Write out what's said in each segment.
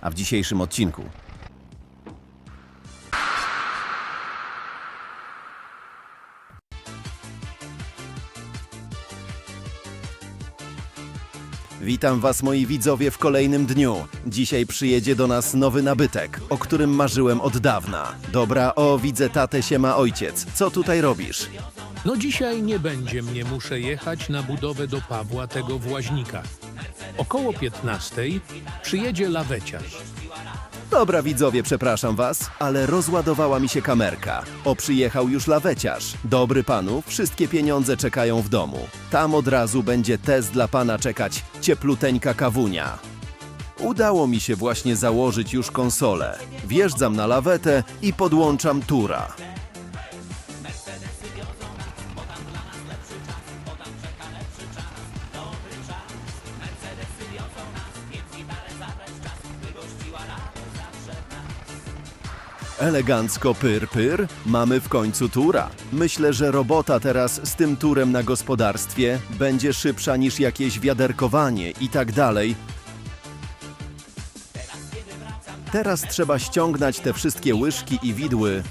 A w dzisiejszym odcinku Witam Was moi widzowie w kolejnym dniu. Dzisiaj przyjedzie do nas nowy nabytek, o którym marzyłem od dawna. Dobra, o widzę tatę się ma ojciec. Co tutaj robisz? No dzisiaj nie będzie mnie, muszę jechać na budowę do Pawła tego właźnika. Około 15 przyjedzie laweciarz. Dobra widzowie, przepraszam Was, ale rozładowała mi się kamerka. O, przyjechał już laweciarz. Dobry panu, wszystkie pieniądze czekają w domu. Tam od razu będzie test dla pana czekać, ciepluteńka kawunia. Udało mi się właśnie założyć już konsolę. Wjeżdżam na lawetę i podłączam tura. Elegancko pyr pyr, mamy w końcu tura. Myślę, że robota teraz z tym turem na gospodarstwie będzie szybsza niż jakieś wiaderkowanie i tak dalej. Teraz trzeba ściągnąć te wszystkie łyżki i widły.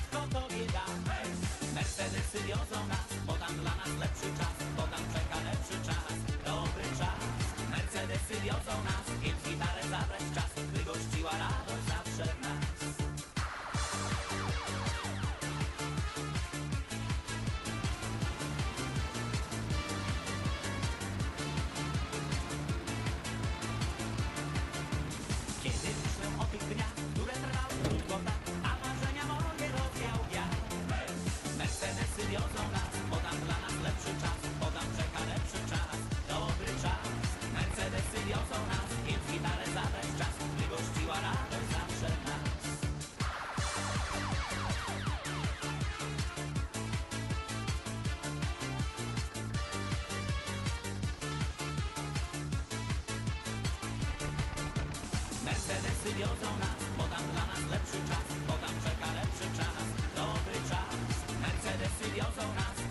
Przeteksty wiodą nas, podam dla nas lepszy czas Podam czeka lepszy czas, dobry czas. Mercedesy wiozą nas.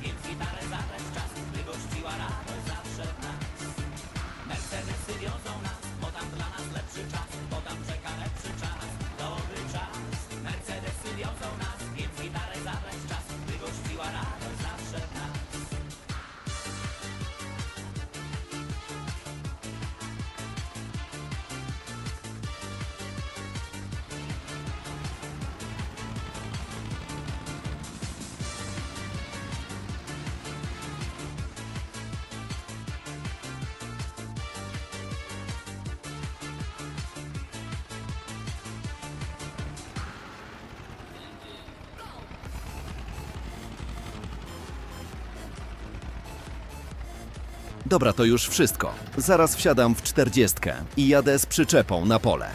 Dobra, to już wszystko. Zaraz wsiadam w czterdziestkę i jadę z przyczepą na pole.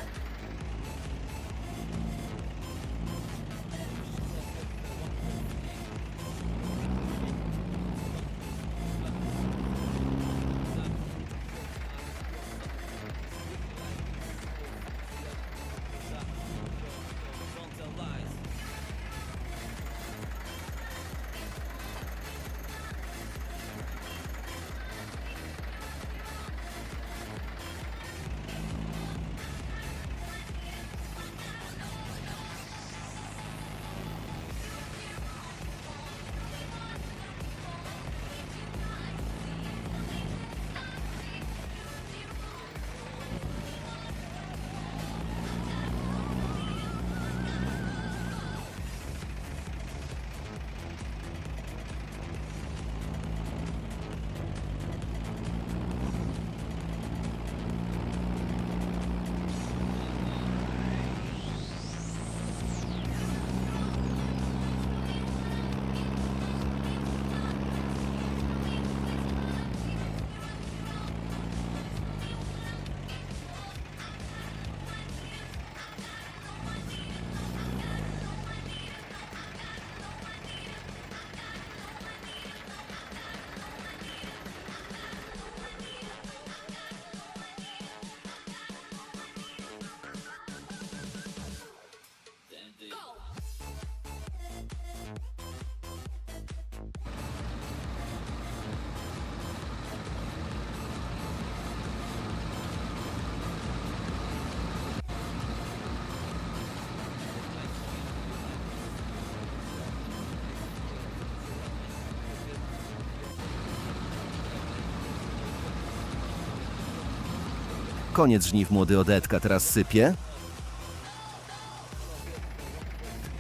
Koniec żniw młody Odetka teraz sypie.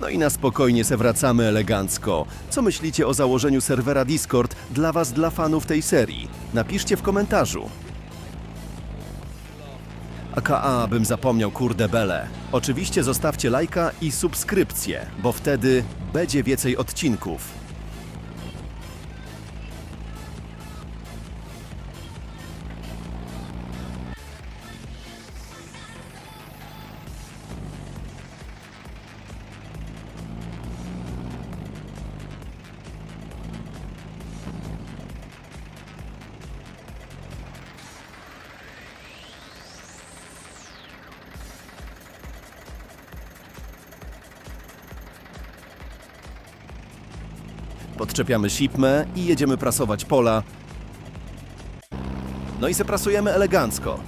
No i na spokojnie se wracamy elegancko. Co myślicie o założeniu serwera Discord dla was, dla fanów tej serii? Napiszcie w komentarzu. AKA bym zapomniał kurde bele. Oczywiście zostawcie lajka i subskrypcję, bo wtedy będzie więcej odcinków. Podczepiamy sipmę i jedziemy prasować pola. No i se prasujemy elegancko.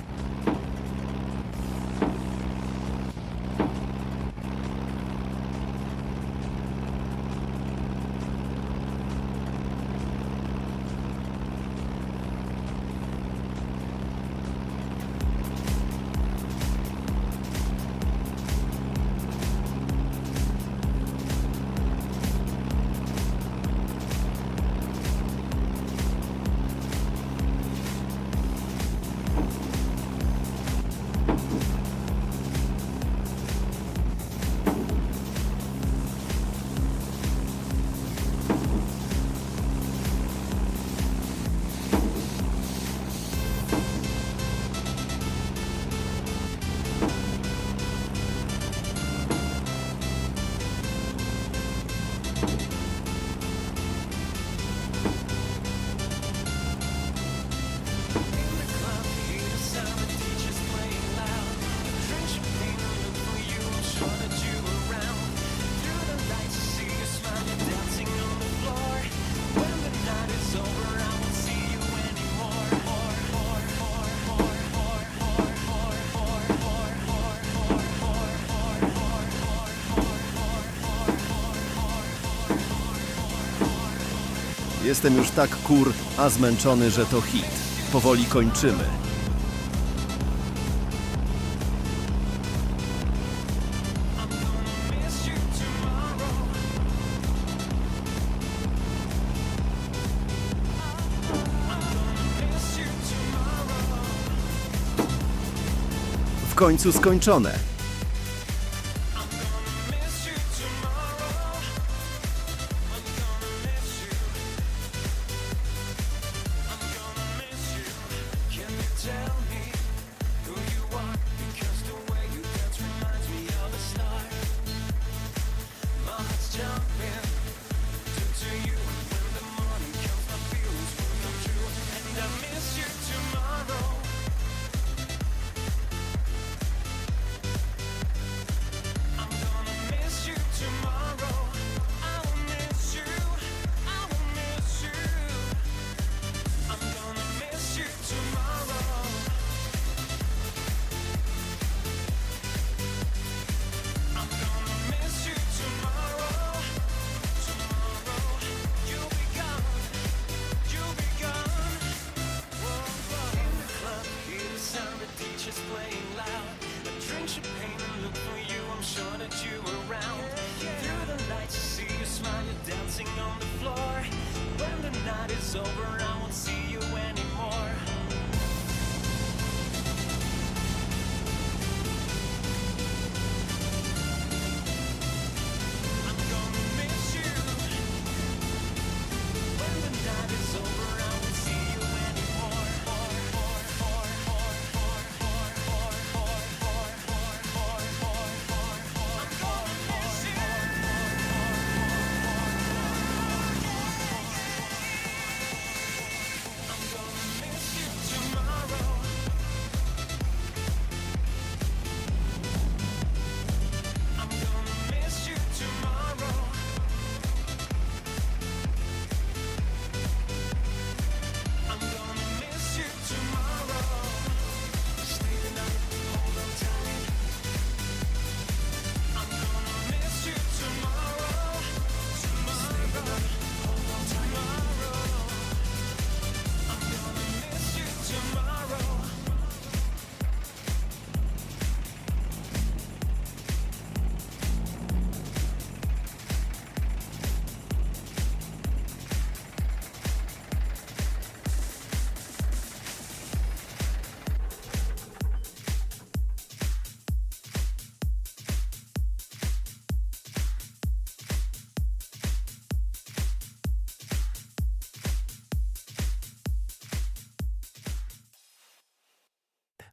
Jestem już tak kur, a zmęczony, że to hit. Powoli kończymy. W końcu skończone.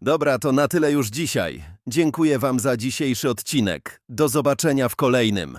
Dobra, to na tyle już dzisiaj. Dziękuję wam za dzisiejszy odcinek. Do zobaczenia w kolejnym.